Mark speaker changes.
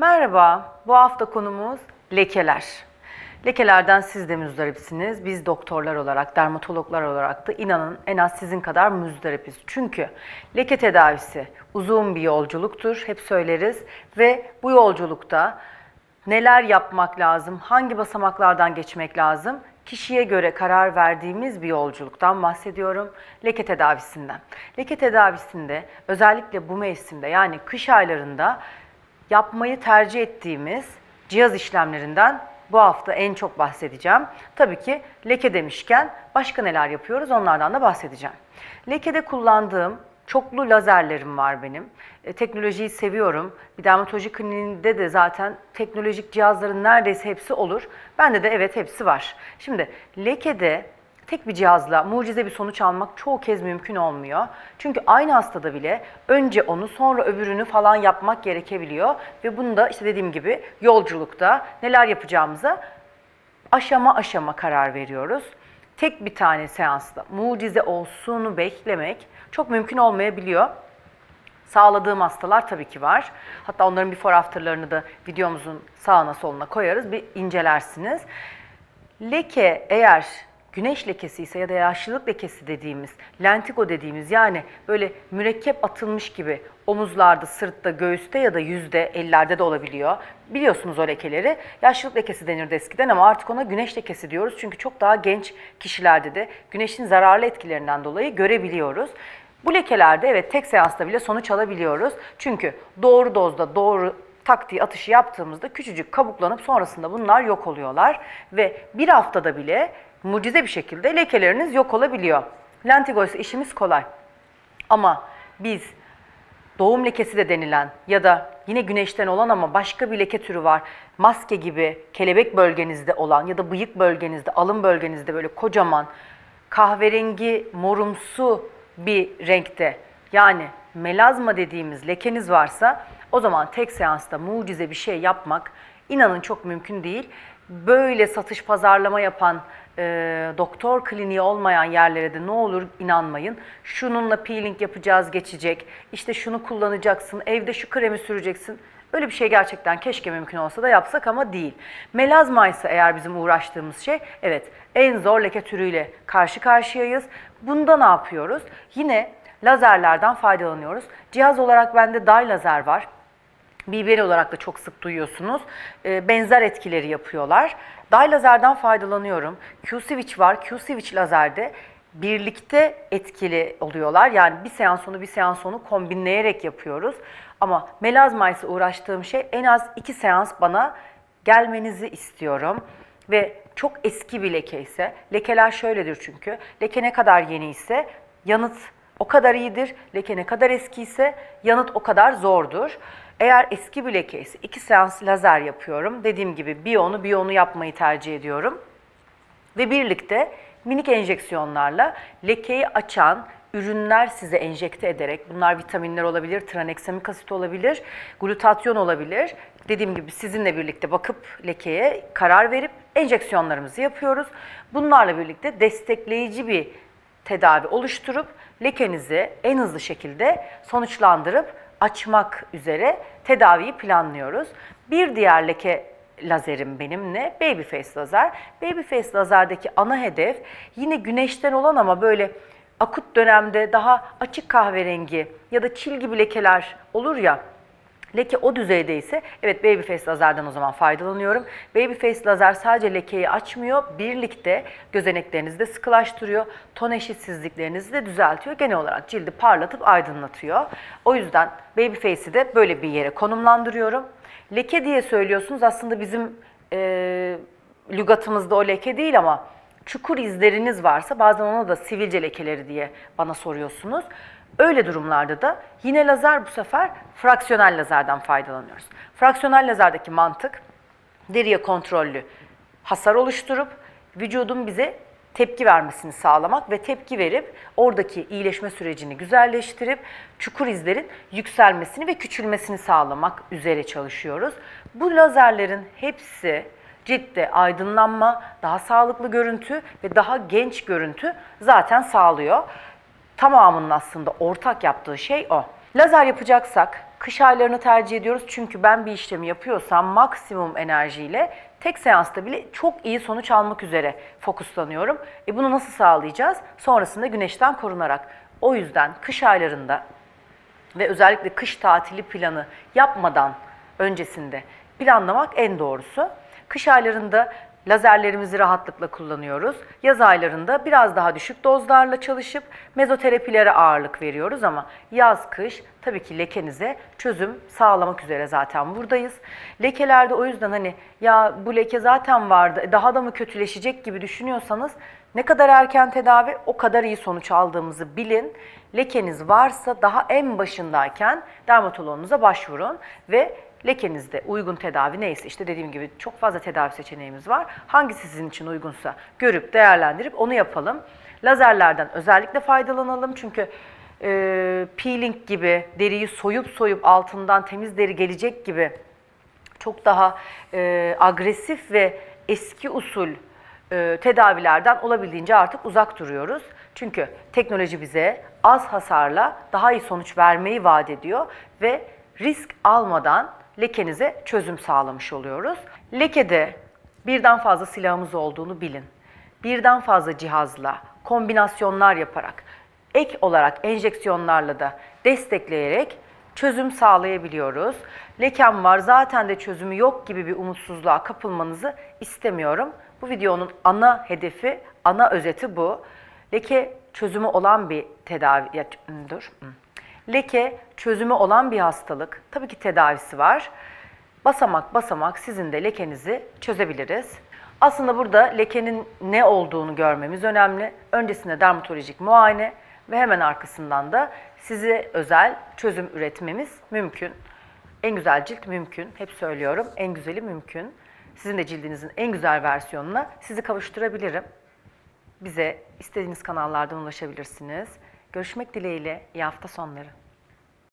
Speaker 1: Merhaba, bu hafta konumuz lekeler. Lekelerden siz de müzdaripsiniz. Biz doktorlar olarak, dermatologlar olarak da inanın en az sizin kadar müzdaripiz. Çünkü leke tedavisi uzun bir yolculuktur, hep söyleriz. Ve bu yolculukta neler yapmak lazım, hangi basamaklardan geçmek lazım kişiye göre karar verdiğimiz bir yolculuktan bahsediyorum. Leke tedavisinden. Leke tedavisinde özellikle bu mevsimde yani kış aylarında yapmayı tercih ettiğimiz cihaz işlemlerinden bu hafta en çok bahsedeceğim. Tabii ki leke demişken başka neler yapıyoruz onlardan da bahsedeceğim. Lekede kullandığım çoklu lazerlerim var benim. E, teknolojiyi seviyorum. Bir dermatoloji kliniğinde de zaten teknolojik cihazların neredeyse hepsi olur. Bende de evet hepsi var. Şimdi lekede tek bir cihazla mucize bir sonuç almak çoğu kez mümkün olmuyor. Çünkü aynı hastada bile önce onu sonra öbürünü falan yapmak gerekebiliyor. Ve bunu da işte dediğim gibi yolculukta neler yapacağımıza aşama aşama karar veriyoruz. Tek bir tane seansla mucize olsunu beklemek çok mümkün olmayabiliyor. Sağladığım hastalar tabii ki var. Hatta onların before after'larını da videomuzun sağına soluna koyarız. Bir incelersiniz. Leke eğer güneş lekesi ise ya da yaşlılık lekesi dediğimiz, lentigo dediğimiz yani böyle mürekkep atılmış gibi omuzlarda, sırtta, göğüste ya da yüzde, ellerde de olabiliyor. Biliyorsunuz o lekeleri. Yaşlılık lekesi denirdi eskiden ama artık ona güneş lekesi diyoruz. Çünkü çok daha genç kişilerde de güneşin zararlı etkilerinden dolayı görebiliyoruz. Bu lekelerde evet tek seansta bile sonuç alabiliyoruz. Çünkü doğru dozda doğru taktiği atışı yaptığımızda küçücük kabuklanıp sonrasında bunlar yok oluyorlar. Ve bir haftada bile mucize bir şekilde lekeleriniz yok olabiliyor. Lentigo ise işimiz kolay. Ama biz doğum lekesi de denilen ya da yine güneşten olan ama başka bir leke türü var. Maske gibi kelebek bölgenizde olan ya da bıyık bölgenizde, alın bölgenizde böyle kocaman kahverengi morumsu bir renkte yani melazma dediğimiz lekeniz varsa o zaman tek seansta mucize bir şey yapmak inanın çok mümkün değil. Böyle satış pazarlama yapan e, doktor kliniği olmayan yerlere de ne olur inanmayın. Şununla peeling yapacağız geçecek. İşte şunu kullanacaksın. Evde şu kremi süreceksin. Öyle bir şey gerçekten keşke mümkün olsa da yapsak ama değil. Melazma ise eğer bizim uğraştığımız şey, evet en zor leke türüyle karşı karşıyayız. Bunda ne yapıyoruz? Yine lazerlerden faydalanıyoruz. Cihaz olarak bende dye lazer var. BBL olarak da çok sık duyuyorsunuz. Ee, benzer etkileri yapıyorlar. Dye lazerden faydalanıyorum. Q-Switch var. Q-Switch lazerde birlikte etkili oluyorlar. Yani bir seans sonu bir seans sonu kombinleyerek yapıyoruz. Ama melazma ise uğraştığım şey en az iki seans bana gelmenizi istiyorum. Ve çok eski bir leke ise, lekeler şöyledir çünkü, leke ne kadar yeni ise yanıt o kadar iyidir. Leke ne kadar eski ise yanıt o kadar zordur. Eğer eski bir leke ise iki seans lazer yapıyorum. Dediğim gibi bir onu bir onu yapmayı tercih ediyorum. Ve birlikte minik enjeksiyonlarla lekeyi açan ürünler size enjekte ederek, bunlar vitaminler olabilir, traneksamik asit olabilir, glutatyon olabilir. Dediğim gibi sizinle birlikte bakıp lekeye karar verip enjeksiyonlarımızı yapıyoruz. Bunlarla birlikte destekleyici bir tedavi oluşturup lekenizi en hızlı şekilde sonuçlandırıp açmak üzere tedaviyi planlıyoruz. Bir diğer leke lazerim benim ne? Babyface lazer. Babyface lazerdeki ana hedef yine güneşten olan ama böyle akut dönemde daha açık kahverengi ya da çil gibi lekeler olur ya Leke o düzeydeyse evet Babyface lazerden o zaman faydalanıyorum. Babyface lazer sadece lekeyi açmıyor, birlikte gözeneklerinizi de sıkılaştırıyor, ton eşitsizliklerinizi de düzeltiyor. Genel olarak cildi parlatıp aydınlatıyor. O yüzden Babyface'i de böyle bir yere konumlandırıyorum. Leke diye söylüyorsunuz aslında bizim e, lügatımızda o leke değil ama çukur izleriniz varsa bazen ona da sivilce lekeleri diye bana soruyorsunuz. Öyle durumlarda da yine lazer bu sefer fraksiyonel lazerden faydalanıyoruz. Fraksiyonel lazerdeki mantık deriye kontrollü hasar oluşturup vücudun bize tepki vermesini sağlamak ve tepki verip oradaki iyileşme sürecini güzelleştirip çukur izlerin yükselmesini ve küçülmesini sağlamak üzere çalışıyoruz. Bu lazerlerin hepsi ciltte aydınlanma, daha sağlıklı görüntü ve daha genç görüntü zaten sağlıyor tamamının aslında ortak yaptığı şey o. Lazer yapacaksak Kış aylarını tercih ediyoruz çünkü ben bir işlemi yapıyorsam maksimum enerjiyle tek seansta bile çok iyi sonuç almak üzere fokuslanıyorum. E bunu nasıl sağlayacağız? Sonrasında güneşten korunarak. O yüzden kış aylarında ve özellikle kış tatili planı yapmadan öncesinde planlamak en doğrusu. Kış aylarında lazerlerimizi rahatlıkla kullanıyoruz. Yaz aylarında biraz daha düşük dozlarla çalışıp mezoterapilere ağırlık veriyoruz ama yaz kış tabii ki lekenize çözüm sağlamak üzere zaten buradayız. Lekelerde o yüzden hani ya bu leke zaten vardı e, daha da mı kötüleşecek gibi düşünüyorsanız ne kadar erken tedavi o kadar iyi sonuç aldığımızı bilin. Lekeniz varsa daha en başındayken dermatoloğunuza başvurun ve lekenizde uygun tedavi neyse işte dediğim gibi çok fazla tedavi seçeneğimiz var. Hangisi sizin için uygunsa görüp değerlendirip onu yapalım. Lazerlerden özellikle faydalanalım çünkü e, peeling gibi deriyi soyup soyup altından temiz deri gelecek gibi çok daha e, agresif ve eski usul e, tedavilerden olabildiğince artık uzak duruyoruz. Çünkü teknoloji bize az hasarla daha iyi sonuç vermeyi vaat ediyor ve risk almadan lekenize çözüm sağlamış oluyoruz. Lekede birden fazla silahımız olduğunu bilin. Birden fazla cihazla, kombinasyonlar yaparak, ek olarak enjeksiyonlarla da destekleyerek çözüm sağlayabiliyoruz. Lekem var zaten de çözümü yok gibi bir umutsuzluğa kapılmanızı istemiyorum. Bu videonun ana hedefi, ana özeti bu. Leke çözümü olan bir tedavi... Ya, dur. Leke çözümü olan bir hastalık. Tabii ki tedavisi var. Basamak basamak sizin de lekenizi çözebiliriz. Aslında burada lekenin ne olduğunu görmemiz önemli. Öncesinde dermatolojik muayene ve hemen arkasından da size özel çözüm üretmemiz mümkün. En güzel cilt mümkün. Hep söylüyorum. En güzeli mümkün. Sizin de cildinizin en güzel versiyonuna sizi kavuşturabilirim. Bize istediğiniz kanallardan ulaşabilirsiniz. Görüşmek dileğiyle. İyi hafta sonları.